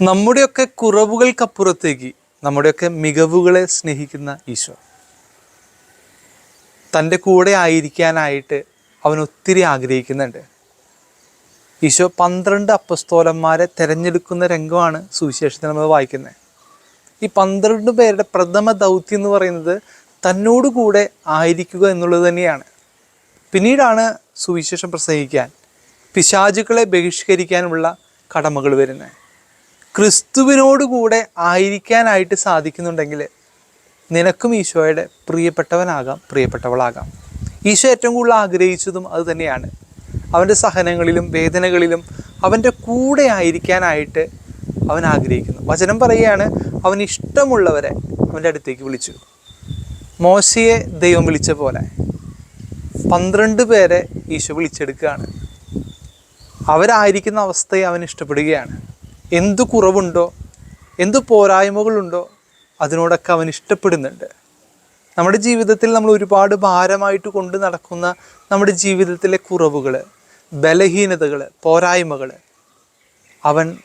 നമ്മുടെയൊക്കെ കുറവുകൾക്കപ്പുറത്തേക്ക് നമ്മുടെയൊക്കെ മികവുകളെ സ്നേഹിക്കുന്ന ഈശോ. തന്റെ കൂടെ ആയിരിക്കാനായിട്ട് അവൻ ഒത്തിരി ആഗ്രഹിക്കുന്നുണ്ട്. ഈശോ പന്ത്രണ്ട് അപ്പസ്തോലന്മാരെ തിരഞ്ഞെടുക്കുന്ന രംഗമാണ് സുവിശേഷത്തിൽ നമ്മൾ വായിക്കുന്നത്. ഈ പന്ത്രണ്ട് പേരുടെ പ്രഥമ ദൗത്യം എന്ന് പറയുന്നത് തന്നോട് കൂടെ ആയിരിക്കുക എന്നുള്ളത് തന്നെയാണ്. പിന്നീടാണ് സുവിശേഷം പ്രസംഗിക്കാൻ പിശാചുക്കളെ ബഹിഷ്കരിക്കാനുള്ള കടമകൾ വരുന്നത്. ക്രിസ്തുവിനോട് കൂടെ ആയിരിക്കാനായിട്ട് സാധിക്കുന്നുണ്ടെങ്കിൽ നിനക്കും ഈശോയുടെ പ്രിയപ്പെട്ടവനാകാം പ്രിയപ്പെട്ടവളാകാം. ഈശോ ഏറ്റവും കൂടുതൽ ആഗ്രഹിച്ചതും അത് തന്നെയാണ്. അവന്റെ സഹനങ്ങളിലും വേദനകളിലും അവന്റെ കൂടെ ആയിരിക്കാനായിട്ട് അവൻ ആഗ്രഹിക്കുന്നു. വചനം പറയുകയാണ് അവൻ ഇഷ്ടമുള്ളവരെ അവന്റെ അടുത്തേക്ക് വിളിച്ചു. മോശയെ ദൈവം വിളിച്ച പോലെ പന്ത്രണ്ട് പേരെ ഈശോ വിളിച്ചെടുക്കുകയാണ്. അവരായിരിക്കുന്ന അവസ്ഥയെ അവൻ ഇഷ്ടപ്പെടുകയാണ്. എന്തു കുറവുണ്ടോ എന്ത് പോരായ്മകളുണ്ടോ അതിനോടൊക്കെ അവൻ ഇഷ്ടപ്പെടുന്നുണ്ട്. നമ്മുടെ ജീവിതത്തിൽ നമ്മൾ ഒരുപാട് ഭാരമായിട്ട് കൊണ്ട് നടക്കുന്ന നമ്മുടെ ജീവിതത്തിലെ കുറവുകൾ ബലഹീനതകൾ പോരായ്മകൾ അവൻ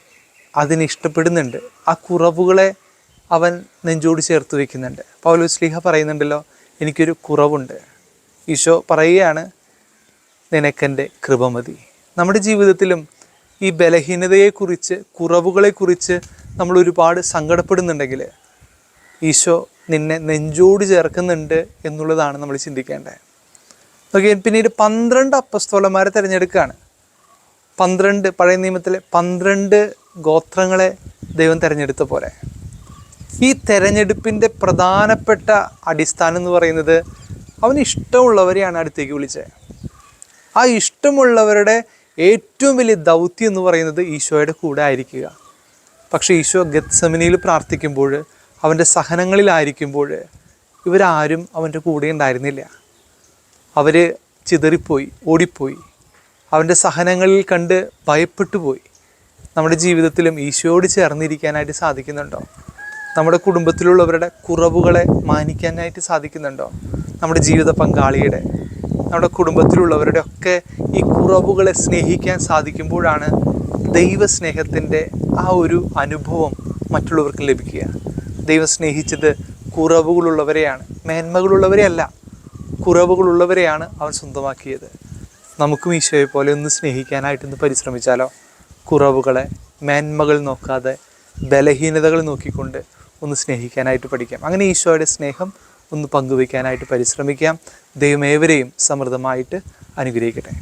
അതിന് ഇഷ്ടപ്പെടുന്നുണ്ട്. ആ കുറവുകളെ അവൻ നെഞ്ചോട് ചേർത്ത് വയ്ക്കുന്നുണ്ട് പൗലോസ് സ്ലീഹ പറയുന്നുണ്ടല്ലോ എനിക്കൊരു കുറവുണ്ട്. ഈശോ പറയുകയാണ് നിനക്കെന്റെ കൃപമതി നമ്മുടെ ജീവിതത്തിലും ഈ ബലഹീനതയെക്കുറിച്ച് കുറവുകളെക്കുറിച്ച് നമ്മൾ ഒരുപാട് സങ്കടപ്പെടുന്നുണ്ടെങ്കിൽ ഈശോ നിന്നെ നെഞ്ചോട് ചേർക്കുന്നുണ്ട് എന്നുള്ളതാണ് നമ്മൾ ചിന്തിക്കേണ്ടത്. നോക്കിയ പിന്നീട് പന്ത്രണ്ട് അപ്പസ്തോലന്മാരെ തിരഞ്ഞെടുക്കുകയാണ്. പന്ത്രണ്ട് പഴയ നിയമത്തിലെ പന്ത്രണ്ട് ഗോത്രങ്ങളെ ദൈവം തിരഞ്ഞെടുത്ത പോലെ. ഈ തെരഞ്ഞെടുപ്പിന്റെ പ്രധാനപ്പെട്ട അടിസ്ഥാനം എന്ന് പറയുന്നത് അവന് ഇഷ്ടമുള്ളവരെയാണ് അടുത്തേക്ക് വിളിച്ചത്. ആ ഇഷ്ടമുള്ളവരുടെ ഏറ്റവും വലിയ ദൗത്യം എന്ന് പറയുന്നത് ഈശോയുടെ കൂടെ ആയിരിക്കുക. പക്ഷേ ഈശോ ഗത്സമനിയിൽ പ്രാർത്ഥിക്കുമ്പോൾ അവന്റെ സഹനങ്ങളിലായിരിക്കുമ്പോൾ ഇവരാരും അവന്റെ കൂടെ ഉണ്ടായിരുന്നില്ല. അവർ ചിതറിപ്പോയി ഓടിപ്പോയി. അവന്റെ സഹനങ്ങളിൽ കണ്ട് ഭയപ്പെട്ടു പോയി നമ്മുടെ ജീവിതത്തിലും ഈശോയോട് ചേർന്നിരിക്കാനായിട്ട് സാധിക്കുന്നുണ്ടോ? നമ്മുടെ കുടുംബത്തിലുള്ളവരുടെ കുറവുകളെ മാനിക്കാനായിട്ട് സാധിക്കുന്നുണ്ടോ? നമ്മുടെ ജീവിത പങ്കാളിയുടെ നമ്മുടെ കുടുംബത്തിലുള്ളവരുടെ ഒക്കെ ഈ കുറവുകളെ സ്നേഹിക്കാൻ സാധിക്കുമ്പോഴാണ് ദൈവസ്നേഹത്തിന്റെ ആ ഒരു അനുഭവം മറ്റുള്ളവർക്ക് ലഭിക്കുക. ദൈവം സ്നേഹിച്ചത് കുറവുകളുള്ളവരെയാണ്. മേന്മകളുള്ളവരെയല്ല കുറവുകളുള്ളവരെയാണ് അവൻ സ്വന്തമാക്കിയത്. നമുക്കും ഈശോയെ പോലെ ഒന്ന് സ്നേഹിക്കാനായിട്ട് ഒന്ന് പരിശ്രമിച്ചാലോ? കുറവുകളെ മേന്മകൾ നോക്കാതെ ബലഹീനതകൾ നോക്കിക്കൊണ്ട് ഒന്ന് സ്നേഹിക്കാനായിട്ട് പഠിക്കാം. അങ്ങനെ ഈശോയുടെ സ്നേഹം ഒന്ന് പങ്കുവയ്ക്കാനായിട്ട് പരിശ്രമിക്കാം. ദൈവം ഏവരെയും സമൃദ്ധമായിട്ട് അനുഗ്രഹിക്കട്ടെ.